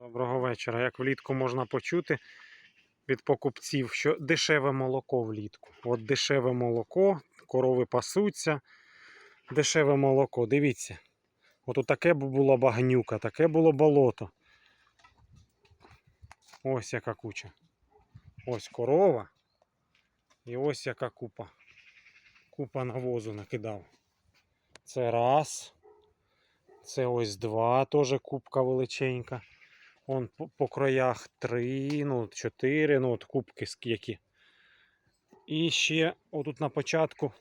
Доброго вечора. Як влітку можна почути від покупців, що дешеве молоко влітку. От дешеве молоко, корови пасуться. Дешеве молоко. Дивіться. От таке було багнюка, таке було болото. Ось яка куча. Ось корова. І ось яка купа. Купа навозу накидав. Це раз. Це ось два, теж кубка величенька. Вон по, краях три, ну, чотири, ну от кубки які. І ще отут на початку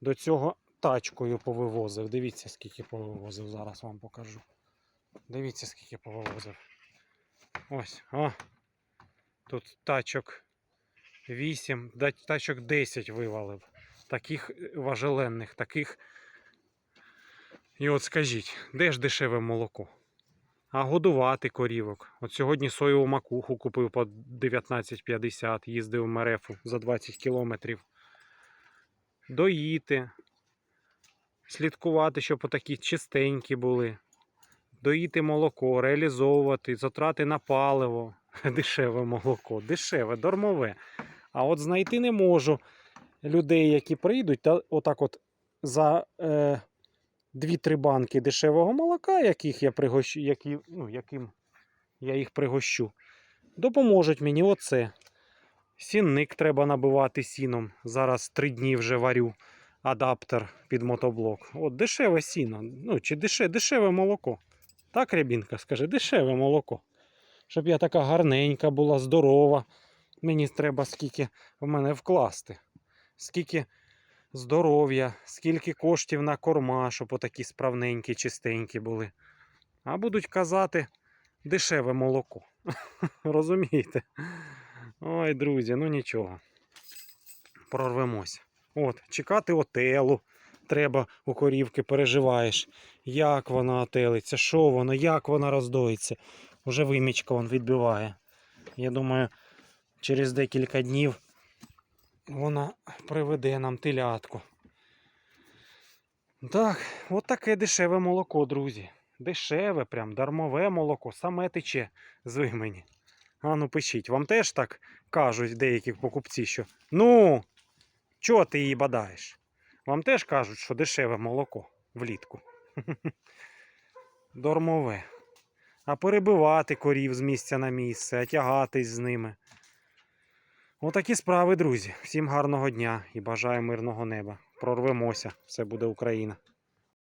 до цього тачкою повивозив. Дивіться, скільки повивозив. Зараз вам покажу. Дивіться, скільки повивозив. Ось, о. Тут тачок 8, тачок 10 вивалив. Таких е, важеленних, таких. І от скажіть, де ж дешеве молоко? А годувати корівок. От сьогодні соєву макуху купив по 19,50, їздив в Мерефу за 20 кілометрів. Доїти. Слідкувати, щоб отакі чистенькі були. Доїти молоко, реалізовувати, затрати на паливо. Дешеве молоко, дешеве, дормове. А от знайти не можу людей, які прийдуть, та отак от за. Е, дві-три банки дешевого молока, яких я пригощу, які, ну, яким я їх пригощу, допоможуть мені оце. Сінник треба набивати сіном. Зараз три дні вже варю адаптер під мотоблок. От дешеве сіно. Ну, чи дешеве, дешеве молоко. Так, Рябінка, скаже, дешеве молоко. Щоб я така гарненька була, здорова. Мені треба скільки в мене вкласти. Скільки здоров'я, скільки коштів на корма, щоб отакі справненькі, чистенькі були. А будуть казати дешеве молоко. Розумієте? Ой, друзі, ну нічого. Прорвемося. От, чекати отелу. Треба у корівки переживаєш, як вона отелиться, що воно, як вона роздоїться. Уже вимічка вон відбиває. Я думаю, через декілька днів вона приведе нам телятку. Так, от таке дешеве молоко, друзі. Дешеве, прям дармове молоко, саме тече з вимені. А ну пишіть, вам теж так кажуть деякі покупці, що ну, чого ти її бадаєш? Вам теж кажуть, що дешеве молоко влітку. Дормове. А перебивати корів з місця на місце, а тягатись з ними. Отакі справи, друзі. Всім гарного дня і бажаю мирного неба. Прорвемося. Все буде Україна.